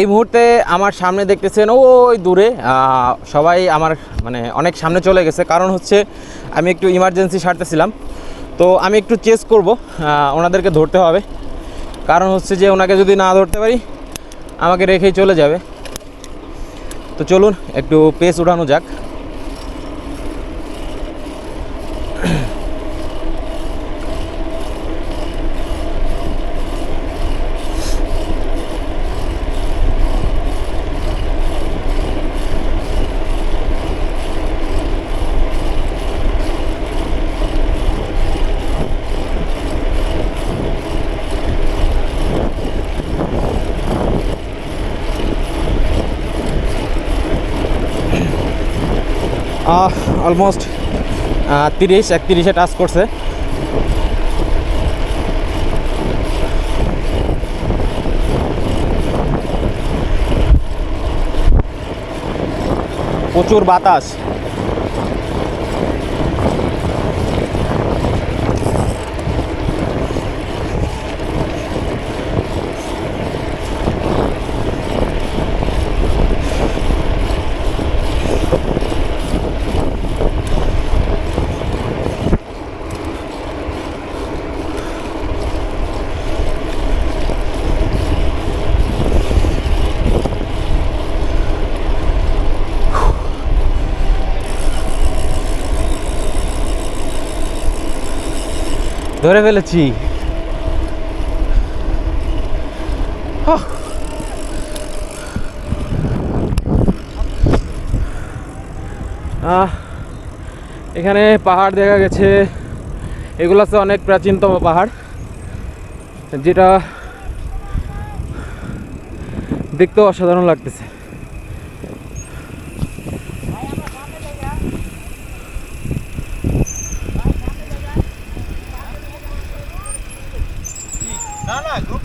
এই মুহূর্তে আমার সামনে দেখতেছেন, ওই দূরে সবাই আমার মানে অনেক সামনে চলে গেছে। কারণ হচ্ছে, আমি একটু ইমার্জেন্সি সারতেছিলাম। তো আমি একটু চেস করব ওনাদেরকে ধরতে হবে। কারণ হচ্ছে যে, ওনাকে যদি না ধরতে পারি, আমাকে রেখেই চলে যাবে। তো চলুন, একটু পেস উঠানো যাক। অলমোস্ট তিরিশ একত্রিশে টাচ করছে। প্রচুর বাতাস। ধরে ফেলেছি। এখানে পাহাড় দেখা গেছে। এগুলো হচ্ছে অনেক প্রাচীনতম পাহাড়, যেটা দেখতেও অসাধারণ লাগতেছে। না না গ্রুপ